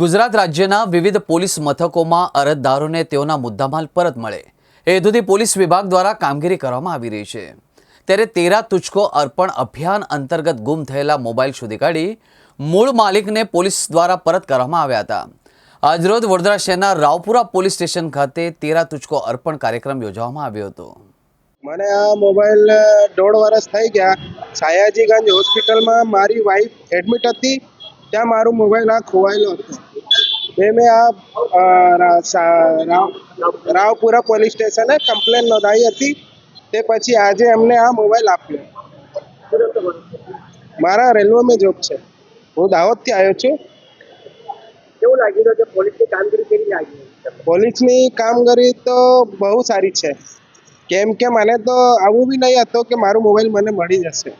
ગુજરાત રાજ્યના વિવિધ પોલીસ મથકોમાં અરજદારોને તેઓના મુદ્દામાલ પરત મળે. એ હેતુથી પોલીસ વિભાગ દ્વારા કામગીરી કરવામાં આવી રહી છે. ત્યારે તેરા તુચકો અર્પણ અભિયાન અંતર્ગત ગુમ થયેલા મોબાઈલ શોધી કાઢી મૂળ માલિકને પોલીસ દ્વારા પરત કરવામાં આવ્યા હતા. આજરોજ વડોદરા શહેરના રાવપુરા પોલીસ સ્ટેશન ખાતે તેરા તુચકો અર્પણ કાર્યક્રમ યોજવામાં આવ્યો હતો. મને આ મોબાઈલ દોઢ વર્ષ થઈ ગયા. સયાજીગંજ હોસ્પિટલમાં મારી વાઈફ એડમિટ હતી. ત્યાં મારો મોબાઈલ આ ખોવાયેલો હતો. તે મેં આ રાવપુરા પોલીસ સ્ટેશને કમ્પ્લેન નોંધાવી હતી. તે પછી આજે એમને આ મોબાઈલ આપ્યો. મારા રેલવેમાં જોબ છે. હું દાહોદથી આવ્યો છું. કેવું લાગી રહ્યું છે પોલીસની કામગીરી કેવી લાગી? પોલીસની કામગીરી તો બહુ સારી છે. કેમ કે મને તો આવું બી નહીં હતું કે મારો મોબાઈલ મને મળી જશે.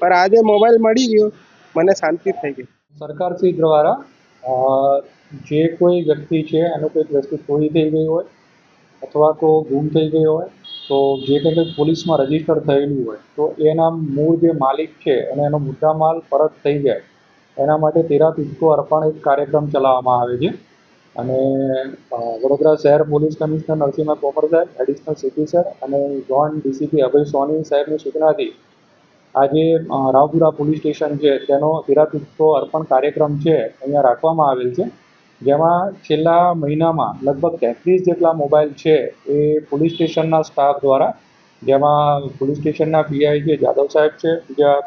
પણ આજે મોબાઈલ મળી ગયો. મને શાંતિ થઈ ગઈ. સરકારશ્રી દ્વારા જે કોઈ વ્યક્તિ છે, એનું કોઈક વસ્તુ ચોરી થઈ ગઈ હોય અથવા તો ગુમ થઈ ગઈ હોય, તો જે કંઈ કંઈ પોલીસમાં રજિસ્ટર થયેલું હોય, તો એના મૂળ જે માલિક છે અને એનો મુદ્દામાલ પરત થઈ જાય. એના માટે તેરા તુજકો અર્પણ એક કાર્યક્રમ ચલાવવામાં આવે છે. અને વડોદરા શહેર પોલીસ કમિશનર નરસિંહ કોમર સાહેબ, એડિશનલ સિટી સર અને જોન ડીસીપી અભય સોની સાહેબની સૂચનાથી આજે રાવપુરા પોલીસ સ્ટેશન છે, તેનો તેરા તુજકો અર્પણ કાર્યક્રમ છે, અહીંયા રાખવામાં આવેલ છે. જેમાં છેલ્લા મહિનામાં લગભગ તેત્રીસ જેટલા મોબાઈલ છે એ પોલીસ સ્ટેશનના સ્ટાફ દ્વારા, જેમાં પોલીસ સ્ટેશનના પીઆઈ છે જાદવ સાહેબ છે, બીજા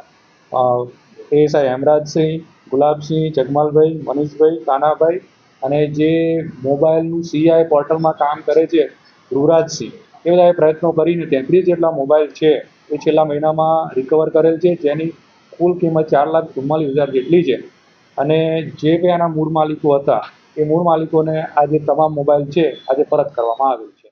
એએસઆઈ હેમરાજસિંહ, ગુલાબસિંહ, જગમાલભાઈ, મનીષભાઈ, કાનાભાઈ અને જે મોબાઈલનું સીઆઈ પોર્ટલમાં કામ કરે છે, ધ્રુવરાજસિંહ, એ બધાએ પ્રયત્નો કરીને તેત્રીસ જેટલા મોબાઈલ છે એ છેલ્લા મહિનામાં રિકવર કરેલ છે, જેની કુલ કિંમત ચાર લાખ ચુમ્માલીસ હજાર જેટલી છે. અને જે કંઈ આના મૂળ માલિકો હતા એ મૂળ માલિકોને આજે તમામ મોબાઈલ છે આજે પરત કરવામાં આવેલ છે.